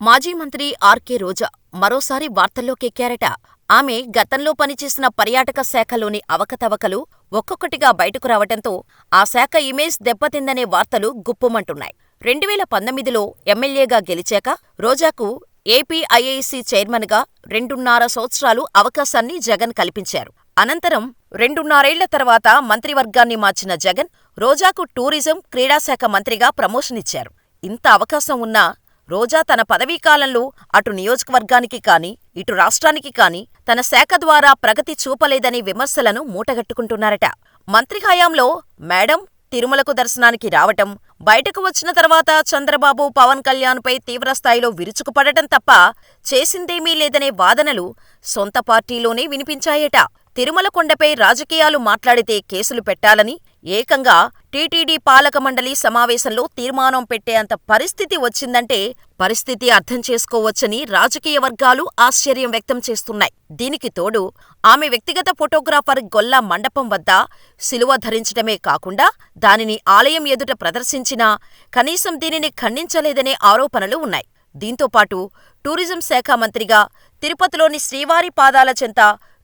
మాజీ మంత్రి ఆర్కే రోజా మరోసారి వార్తల్లోకెక్కారట. ఆమె గతంలో పనిచేసిన పర్యాటక శాఖలోని అవకతవకలు ఒక్కొక్కటిగా బయటకు రావటంతో ఆ శాఖ ఇమేజ్ దెబ్బతిందనే వార్తలు గుప్పుమంటున్నాయి. రెండువేల పంతొమ్మిదిలో ఎమ్మెల్యేగా గెలిచాక రోజాకు ఏపీఐఐసీ చైర్మన్గా రెండున్నర సంవత్సరాలు అవకాశాన్ని జగన్ కల్పించారు. అనంతరం రెండున్నరేళ్ళ తర్వాత మంత్రివర్గాన్ని మార్చిన జగన్ రోజాకు టూరిజం, క్రీడాశాఖ మంత్రిగా ప్రమోషనిచ్చారు. ఇంత అవకాశం ఉన్నా రోజా తన పదవీకాలంలో అటు నియోజకవర్గానికి కానీ, ఇటు రాష్ట్రానికి కానీ తన శాఖ ద్వారా ప్రగతి చూపలేదనే విమర్శలను మూటగట్టుకుంటున్నారట. మంత్రి హయాంలో మేడమ్ తిరుమలకు దర్శనానికి రావటం, బయటకు వచ్చిన తర్వాత చంద్రబాబు, పవన్ కళ్యాణ్పై తీవ్రస్థాయిలో విరుచుకుపడటం తప్ప చేసిందేమీ లేదనే వాదనలు సొంత పార్టీలోనే వినిపించాయట. తిరుమల కొండపై రాజకీయాలు మాట్లాడితే కేసులు పెట్టాలని ఏకంగా టీటీడీ పాలక మండలి సమావేశంలో తీర్మానం పెట్టేంత పరిస్థితి వచ్చిందంటే పరిస్థితి అర్థం చేసుకోవచ్చని రాజకీయ వర్గాలు ఆశ్చర్యం వ్యక్తం చేస్తున్నాయి. దీనికి తోడు ఆమె వ్యక్తిగత ఫోటోగ్రాఫర్ గొల్లా మండపం వద్ద శిలువ ధరించటమే కాకుండా దానిని ఆలయం ఎదుట ప్రదర్శించినా కనీసం దీనిని ఖండించలేదనే ఆరోపణలు ఉన్నాయి. దీంతోపాటు టూరిజం శాఖ మంత్రిగా తిరుపతిలోని శ్రీవారి పాదాల చెంత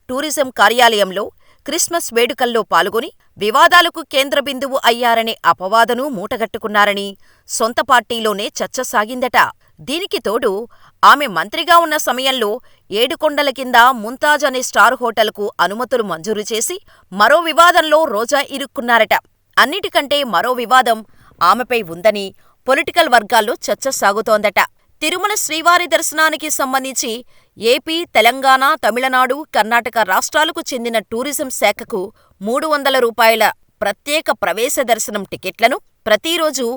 టూరిజం కార్యాలయంలో క్రిస్మస్ వేడుకల్లో పాల్గొని వివాదాలకు కేంద్ర బిందువు అయ్యారనే అపవాదనూ మూటగట్టుకున్నారని సొంత పార్టీలోనే చర్చ సాగిందట. దీనికి తోడు ఆమె మంత్రిగా ఉన్న సమయంలో ఏడుకొండల కింద ముంతాజ్ అనే స్టార్ హోటల్కు అనుమతులు మంజూరు చేసి మరో వివాదంలో రోజా ఇరుక్కున్నారట. అన్నిటికంటే మరో వివాదం ఆమెపై ఉందని పొలిటికల్ వర్గాల్లో చర్చ సాగుతోందట. తిరుమల శ్రీవారి దర్శనానికి సంబంధించి ఏపీ, తెలంగాణ, తమిళనాడు, కర్ణాటక రాష్ట్రాలకు చెందిన టూరిజం శాఖకు మూడు వందల రూపాయల ప్రత్యేక ప్రవేశ దర్శనం టికెట్లను ప్రతిరోజూ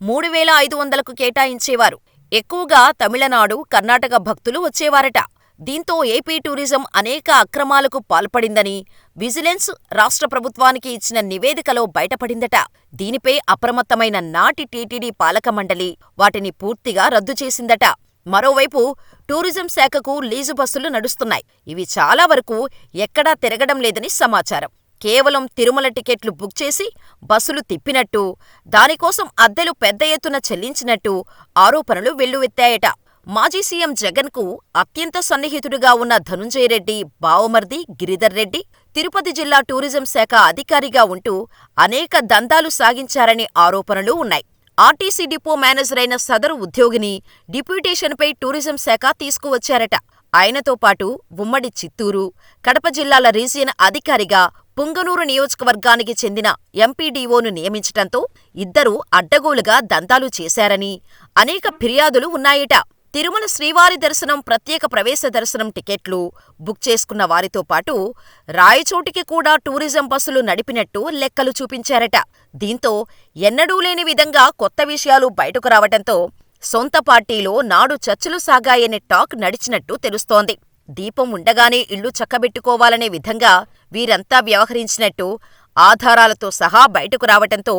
మూడు వేల ఐదు వందలకు కేటాయించేవారు. ఎక్కువగా తమిళనాడు, కర్ణాటక భక్తులు వచ్చేవారట. దీంతో ఏపీ టూరిజం అనేక అక్రమాలకు పాల్పడిందని విజిలెన్స్ రాష్ట్ర ప్రభుత్వానికి ఇచ్చిన నివేదికలో బయటపడిందట. దీనిపై అప్రమత్తమైన నాటి టీటీడీ పాలకమండలి వాటిని పూర్తిగా రద్దు చేసిందట. మరోవైపు టూరిజం శాఖకు లీజు బస్సులు నడుస్తున్నాయి. ఇవి చాలా వరకు ఎక్కడా తిరగడం లేదని సమాచారం. కేవలం తిరుమల టికెట్లు బుక్ చేసి బస్సులు తిప్పినట్టు, దానికోసం అద్దెలు పెద్ద ఎత్తున చెల్లించినట్టు ఆరోపణలు వెల్లువెత్తాయట. మాజీ సీఎం జగన్కు అత్యంత సన్నిహితుడిగా ఉన్న ధనుంజయరెడ్డి బావమర్ది గిరిధర్ రెడ్డి తిరుపతి జిల్లా టూరిజం శాఖ అధికారిగా ఉంటూ అనేక దందాలు సాగించారనే ఆరోపణలు ఉన్నాయి. ఆర్టీసీ డిపో మేనేజరైన సదరు ఉద్యోగిని డిప్యూటేషన్పై టూరిజం శాఖ తీసుకువచ్చారట. ఆయనతో పాటు ఉమ్మడి చిత్తూరు, కడప జిల్లాల రీజియన్ అధికారిగా పుంగనూరు నియోజకవర్గానికి చెందిన ఎంపీడీఓను నియమించటంతో ఇద్దరూ అడ్డగోలుగా దందాలు చేశారని అనేక ఫిర్యాదులు ఉన్నాయట. తిరుమల శ్రీవారి దర్శనం ప్రత్యేక ప్రవేశ దర్శనం టికెట్లు బుక్ చేసుకున్న వారితో పాటు రాయచోటికి కూడా టూరిజం బస్సులు నడిపినట్టు లెక్కలు చూపించారట. దీంతో ఎన్నడూ లేని విధంగా కొత్త విషయాలు బయటకు రావటంతో సొంత పార్టీలో నాడు చర్చలు సాగాయనే టాక్ నడిచినట్టు తెలుస్తోంది. దీపం ఉండగానే ఇల్లు చక్కబెట్టుకోవాలనే విధంగా వీరంతా వ్యవహరించినట్టు ఆధారాలతో సహా బయటకు రావటంతో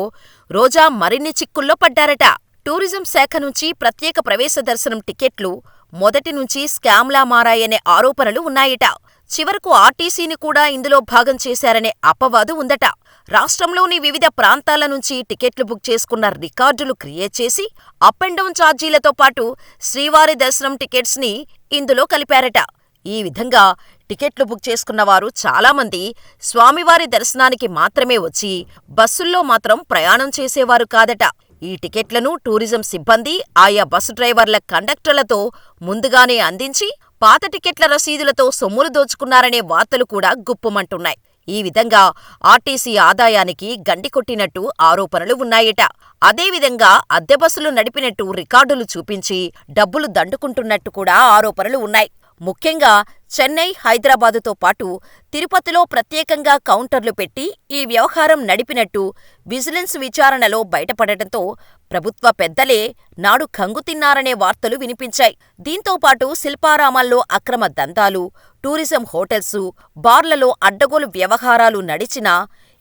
రోజా మరిన్ని చిక్కుల్లో పడ్డారట. టూరిజం శాఖ నుంచి ప్రత్యేక ప్రవేశ దర్శనం టికెట్లు మొదటి నుంచి స్కామ్లా మారాయనే ఆరోపణలు ఉన్నాయట. చివరకు ఆర్టీసీని కూడా ఇందులో భాగం చేశారనే అపవాదు ఉందట. రాష్ట్రంలోని వివిధ ప్రాంతాల నుంచి టికెట్లు బుక్ చేసుకున్న రికార్డులు క్రియేట్ చేసి అప్ అండ్ డౌన్ ఛార్జీలతో పాటు శ్రీవారి దర్శనం టికెట్స్ని ఇందులో కలిపారట. ఈ విధంగా టికెట్లు బుక్ చేసుకున్నవారు చాలామంది స్వామివారి దర్శనానికి మాత్రమే వచ్చి బస్సుల్లో మాత్రం ప్రయాణం చేసేవారు కాదట. ఈ టికెట్లను టూరిజం సిబ్బంది ఆయా బస్సు డ్రైవర్ల కండక్టర్లతో ముందుగానే అందించి పాత టికెట్ల రసీదులతో సొమ్ములు దోచుకున్నారనే వార్తలు కూడా గుప్పుమంటున్నాయి. ఈ విధంగా ఆర్టీసీ ఆదాయానికి గండి కొట్టినట్టు ఆరోపణలు ఉన్నాయట. అదేవిధంగా అద్దె బస్సులు నడిపినట్టు రికార్డులు చూపించి డబ్బులు దండుకుంటున్నట్టు కూడా ఆరోపణలు ఉన్నాయి. ముఖ్యంగా చెన్నై, హైదరాబాదుతో పాటు తిరుపతిలో ప్రత్యేకంగా కౌంటర్లు పెట్టి ఈ వ్యవహారం నడిపినట్టు విజిలెన్స్ విచారణలో బయటపడటంతో ప్రభుత్వ పెద్దలే నాడు కంగుతిన్నారనే వార్తలు వినిపించాయి. దీంతో పాటు శిల్పారామాల్లో అక్రమ దందాలు, టూరిజం హోటల్సు, బార్లలో అడ్డగోలు వ్యవహారాలు నడిచినా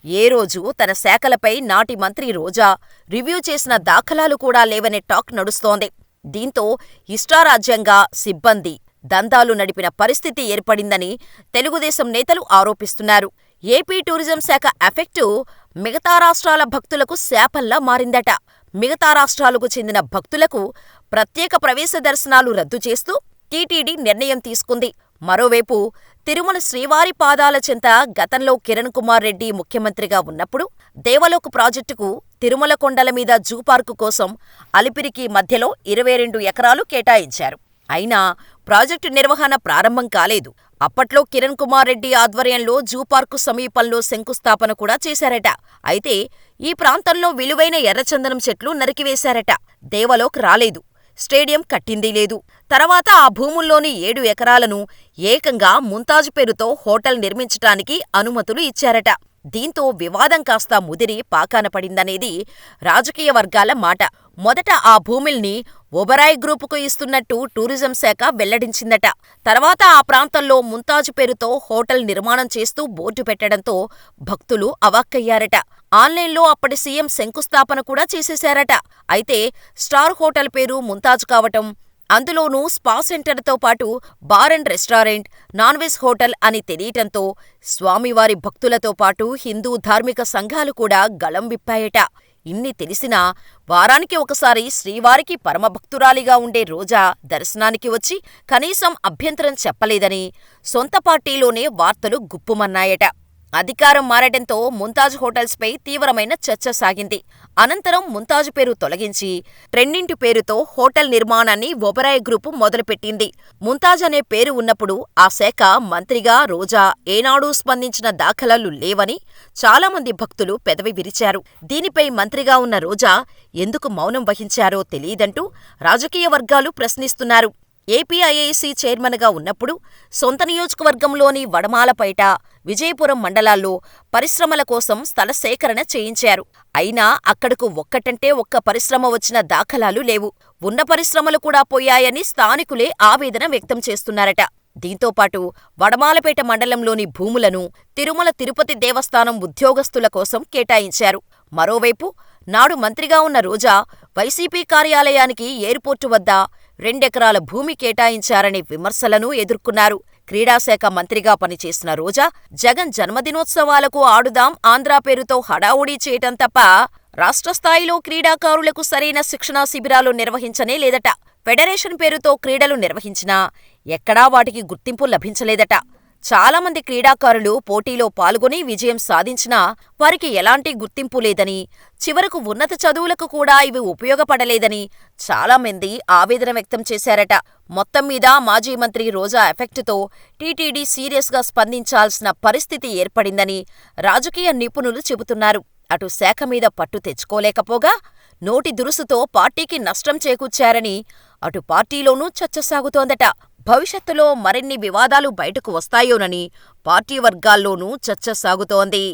ఏ రోజూ తన శాఖలపై నాటి మంత్రి రోజా రివ్యూ చేసిన దాఖలాలు కూడా లేవనే టాక్ నడుస్తోంది. దీంతో ఇష్టారాజ్యంగా సిబ్బంది దందాలు నడిపిన పరిస్థితి ఏర్పడిందని తెలుగుదేశం నేతలు ఆరోపిస్తున్నారు. ఏపీ టూరిజం శాఖ ఎఫెక్టు మిగతా రాష్ట్రాల భక్తులకు శాపంలా మారిందట. మిగతా రాష్ట్రాలకు చెందిన భక్తులకు ప్రత్యేక ప్రవేశ దర్శనాలు రద్దు చేస్తూ టీటీడీ నిర్ణయం తీసుకుంది. మరోవైపు తిరుమల శ్రీవారి పాదాల చెంత గతంలో కిరణ్ కుమార్ రెడ్డి ముఖ్యమంత్రిగా ఉన్నప్పుడు దేవలోక్ ప్రాజెక్టుకు తిరుమల కొండల మీద జూ పార్కు కోసం అలిపిరికి మధ్యలో ఇరవై రెండు ఎకరాలు కేటాయించారు. అయినా ప్రాజెక్టు నిర్వహణ ప్రారంభం కాలేదు. అప్పట్లో కిరణ్ కుమార్ రెడ్డి ఆధ్వర్యంలో జూపార్కు సమీపంలో శంకుస్థాపన కూడా చేశారట. అయితే ఈ ప్రాంతంలో విలువైన ఎర్రచందనం చెట్లు నరికివేశారట. దేవలోక్ రాలేదు. స్టేడియం కట్టిందీ లేదు. తర్వాత ఆ భూముల్లోని ఏడు ఎకరాలను ఏకంగా ముంతాజ్ పేరుతో హోటల్ నిర్మించటానికి అనుమతులు ఇచ్చారట. దీంతో వివాదం కాస్త ముదిరి పాకాన పడిందనేది రాజకీయ వర్గాల మాట. మొదట ఆ భూముల్ని ఒబరాయ్ గ్రూపుకు ఇస్తున్నట్టు టూరిజం శాఖ వెల్లడించిందట. తర్వాత ఆ ప్రాంతంలో ముంతాజ్ పేరుతో హోటల్ నిర్మాణం చేస్తూ బోర్డు పెట్టడంతో భక్తులు అవాక్కయ్యారట. ఆన్లైన్లో అప్పటి సీఎం శంకుస్థాపన కూడా చేసేశారట. అయితే స్టార్ హోటల్ పేరు ముంతాజ్ కావటం, అందులోనూ స్పా సెంటర్తో పాటు bar and restaurant, non veg hotel అని తెలియటంతో స్వామివారి భక్తులతో పాటు హిందూ ధార్మిక సంఘాలు కూడా గళం విప్పాయట. ఇన్ని తెలిసినా వారానికి ఒకసారి శ్రీవారికి పరమభక్తురాలిగా ఉండే రోజా దర్శనానికి వచ్చి కనీసం అభ్యంతరం చెప్పలేదని సొంత పార్టీలోనే వార్తలు గుప్పుమన్నాయట. అధికారం మారటంతో ముంతాజ్ హోటల్స్పై తీవ్రమైన చర్చ సాగింది. అనంతరం ముంతాజ్ పేరు తొలగించి ట్రెండింటి పేరుతో హోటల్ నిర్మాణాన్ని ఒబరాయ్ గ్రూపు మొదలుపెట్టింది. ముంతాజ్ అనే పేరు ఉన్నప్పుడు ఆ శాఖ మంత్రిగా రోజా ఏనాడూ స్పందించిన దాఖలాలు లేవని చాలామంది భక్తులు పెదవి విరిచారు. దీనిపై మంత్రిగా ఉన్న రోజా ఎందుకు మౌనం వహించారో తెలియదంటూ రాజకీయ వర్గాలు ప్రశ్నిస్తున్నారు. ఏపీఐఐసి చైర్మన్గా ఉన్నప్పుడు సొంత నియోజకవర్గంలోని వడమాలపేట, విజయపురం మండలాల్లో పరిశ్రమల కోసం స్థల సేకరణ చేయించారు. అయినా అక్కడకు ఒక్కటంటే ఒక్క పరిశ్రమ వచ్చిన దాఖలాలు లేవు. ఉన్న పరిశ్రమలు కూడా పోయాయని స్థానికులే ఆవేదన వ్యక్తం చేస్తున్నారట. దీంతోపాటు వడమాలపేట మండలంలోని భూములను తిరుమల తిరుపతి దేవస్థానం ఉద్యోగస్తుల కోసం కేటాయించారు. మరోవైపు నాడు మంత్రిగా ఉన్న రోజా వైసీపీ కార్యాలయానికి ఎయిర్పోర్టు వద్ద రెండెకరాల భూమి కేటాయించారనే విమర్శలను ఎదుర్కొన్నారు. క్రీడాశాఖ మంత్రిగా పనిచేసిన రోజా జగన్ జన్మదినోత్సవాలకు ఆడుదాం ఆంధ్రా పేరుతో హడావుడీ చేయటం తప్ప రాష్ట్ర స్థాయిలో క్రీడాకారులకు సరైన శిక్షణా శిబిరాలు నిర్వహించనే లేదట. ఫెడరేషన్ పేరుతో క్రీడలు నిర్వహించినా ఎక్కడా వాటికి గుర్తింపు లభించలేదట. చాలామంది క్రీడాకారులు పోటీలో పాల్గొని విజయం సాధించినా వారికి ఎలాంటి గుర్తింపు లేదని, చివరకు ఉన్నత చదువులకు కూడా ఇవి ఉపయోగపడలేదని చాలామంది ఆవేదన వ్యక్తం చేశారట. మొత్తం మీద మాజీ మంత్రి రోజా ఎఫెక్టుతో టీటీడీ సీరియస్గా స్పందించాల్సిన పరిస్థితి ఏర్పడిందని రాజకీయ నిపుణులు చెబుతున్నారు. అటు శాఖ మీద పట్టు తెచ్చుకోలేకపోగా నోటి దురుసుతో పార్టీకి నష్టం చేకూర్చారని అటు పార్టీలోనూ చర్చ సాగుతోందట. భవిష్యత్తులో మరిన్ని వివాదాలు బయటకు వస్తాయోనని పార్టీ వర్గాల్లోనూ చర్చ సాగుతోంది.